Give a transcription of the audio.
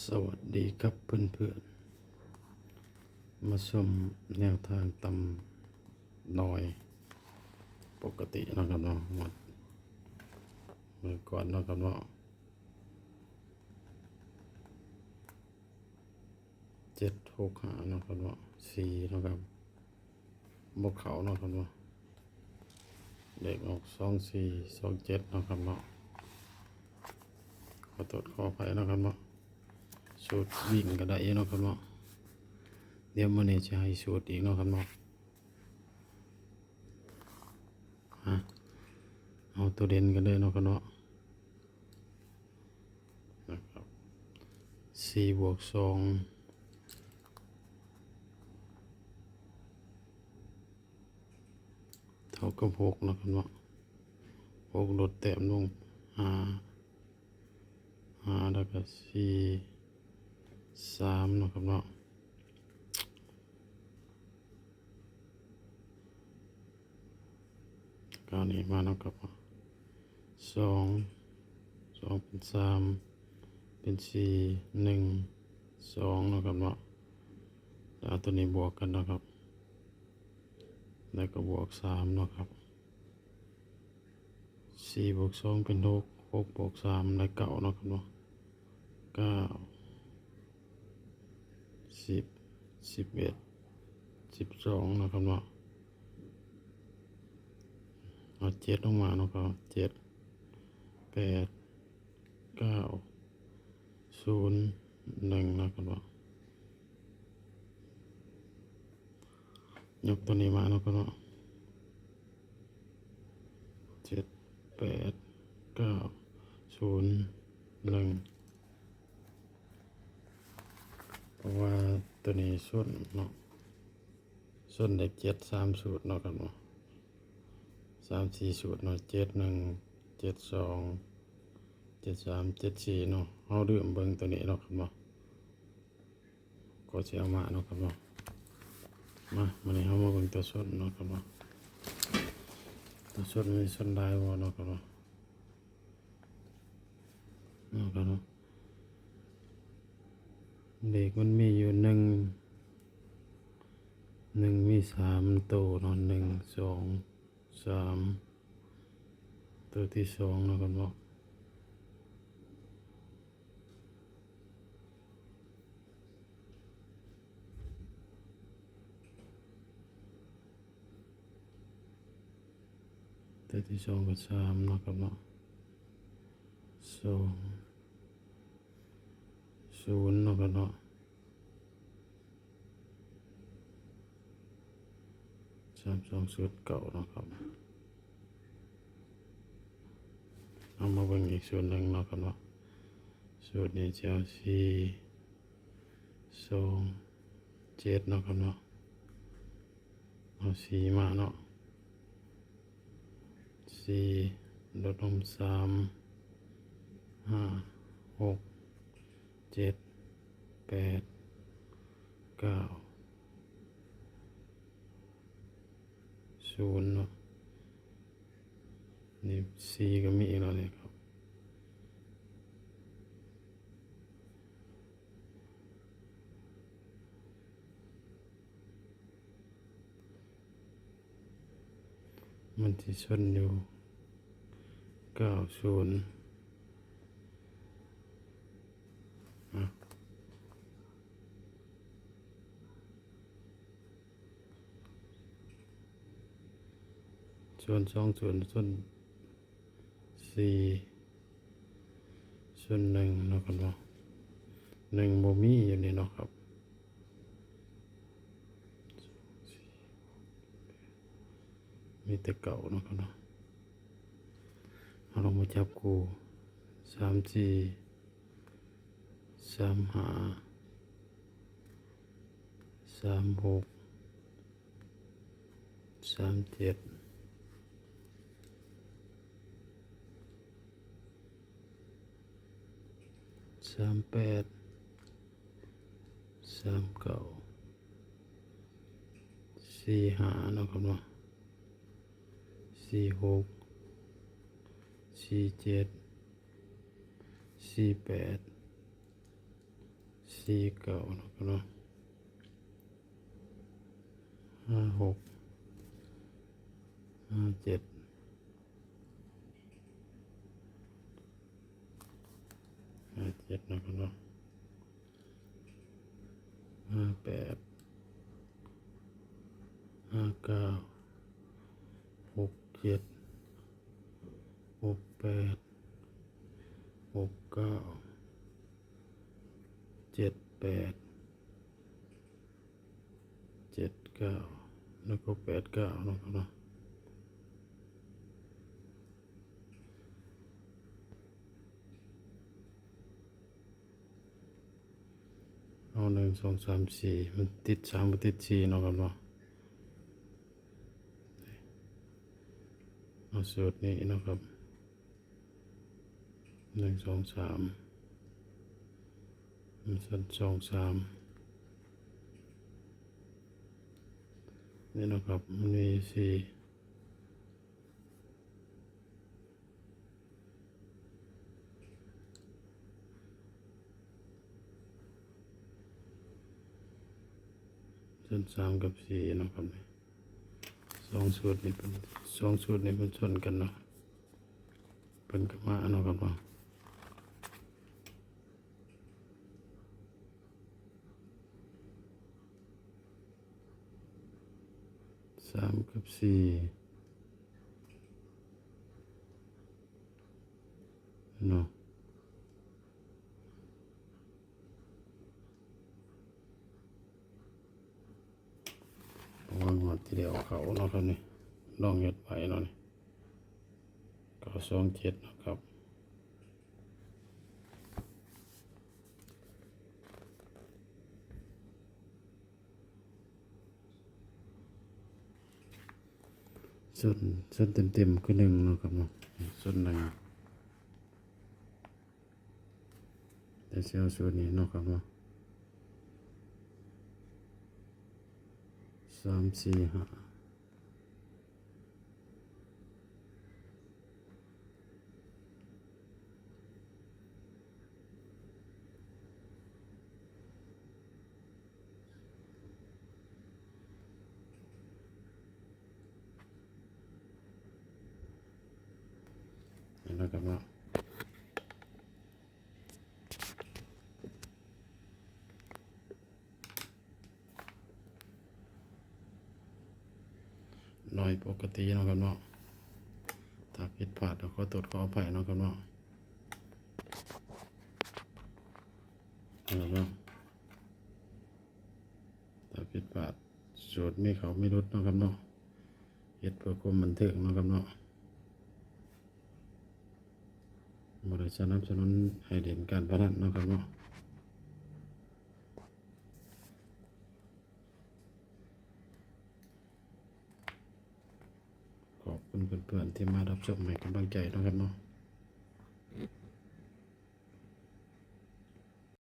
สวัสดีครับเพื่อนๆ มาชมแนวทางตำนอย ปกตินะครับเนาะหมดเมื่อก่อนนะครับเนาะเจ็ดหกหานะครับเนาะสี่นะครับบกเขานะครับเนาะเด็กออกสองสี่สองเจ็ดนะครับเนาะขอตรวจขออภัยเนะครับเนาะ สูตรวิ่งก็ได้เนาะครับเนาะเดี๋ยวมันจะให้สูตรอีกเนาะครับเนาะฮะเอาตัวเด่นกันเลยเนาะครับเนาะนะครับสี่บวกสองเท่ากับหกเนาะครับเนาะหกลดแต้มลงห้าห้าแล้วก็สี่ สามนะครับเนาะก้าวนี้มาเนาะครับสองสองเป็นสามเป็นสี่หนึ่งสองนะครับเนาะแล้วตัวนี้บวกกันนะครับ แล้วก็บวกสามนะครับสี่บวกสองเป็นหกหกบวกสามได้เก้านะครับเนาะเก้า สิบสิบเอ็ดสิบสองนะครับเนาะเอาเจ็ดลงมาเนาะครับเจ็ดแปดเก้าศูนย์หนึ่งนะครับเนาะยกตัวนี้มาเนาะครับเนาะเจ็ดแปดเก้าศูนย์หนึ่ง เพราะว่าตัวนี้ส่วนเนาะส่วนได้เจ็ดสามสูตรเนาะครับเนาะสามสี่สูตรเนาะเจ็ดหนึ่งเจ็ดสองเจ็ดสามเจ็ดสี่เนาะเอาเรื่องเบิ่งตัวนี้เนาะครับเนาะก็จะเอามาเนาะครับเนาะมาวันนี้เขามาเบิ่งตัวส่วนเนาะครับเนาะตัวส่วนมีส่วนได้บ่เนาะครับเนาะเนาะครับเนาะ เด็กมันมีอยู่หนึ่งหนึ่งมีสามตัวเนอนหนึ่งสอง สามตัวที่สองแล้วกันบอกตัวที่สองกับสามนะครับเนาะสองศูนย์นะครับเนาะ สามสองสูตรเก่านะครับเอามาเบิ่งอีกส่วนหนึ่งเนาะครับเนาะสูตรนี้จะเอาสี่สองเจ็ดเนาะครับเนาะเอาสี่มาเนาะสี่ลดลงสามห้าหกเจ็ดแปดเก้า ศูนย์เนาะนี่สี่ก็มีอีกแล้วเนี่ยครับมันที่ชนอยู่เก้าศูนย์อะ ส่วนสองส่วนส่วนสี่ส่วนหนึ่งเนาะครับเนาะหนึ่งโมมีอยู่นี่เนาะครับมีแต่เก่าเนาะครับเนาะเอาลงมาจับกูสามสี่สามห้าสามหกสามเจ็ด สามแปดสามเก้าสี่ห้าเนาะครับเนาะสี่หกสี่เจ็ดสี่แปดสี่เก้าเนาะครับเนาะห้าหกห้าเจ็ดห้าเจ็ดนะครับเนาะห้าแปดห้าเก้าหกเจ็ดหกแปดหกเก้าเจ็ดแปดเจ็ดเก้าแล้วก็แปดเก้านะครับเนาะ เอาหนึ่งสองสามสี่มันติดสามมันติดสี่เนาะครับเนาะเอาสูตรนี้นะครับหนึ่งสองสามหนึ่งสองสามนี่นะครับมันมีสี่ ส่วนสามกับสี่นะครับนี่สองสูตรนี่เป็นสองสูตรนี่เป็นส่วนกันเนาะเป็นกรรมาเนาะครับเนาะสามกับสี่เนาะวางหอดที เขาเนาะครับนี่ลองเฮ็ดไว้เนาะนี่เก้าสองเจ็ดนะครับส่วนส่วนเต็มเต็มๆคือหนึ่งเนาะครับเนาะส่วนหนึ่งแต่เซลล์ส่วนนี้เนาะครับเนาะสามสี่ห้า เนแล้วครับเนาะหน้อยปกติเนาะครับเนาะถ้าผิดพลาดเราก็ตรวจขออภัยเนาะครับเนาะเห็นแล้วเนาะถ้าผิดพลาดสูตรไมีเขาไม่รุดเนาะครับเนาะเฮ็ดเพื่อความบันเทิงเนาะครับเนาะ บริษัทนับสนุนให้เด่นการพนันนะครับเนาะขอบคุณเพื่อนๆที่มารับชมให้กำลังใจนะครับเนาะ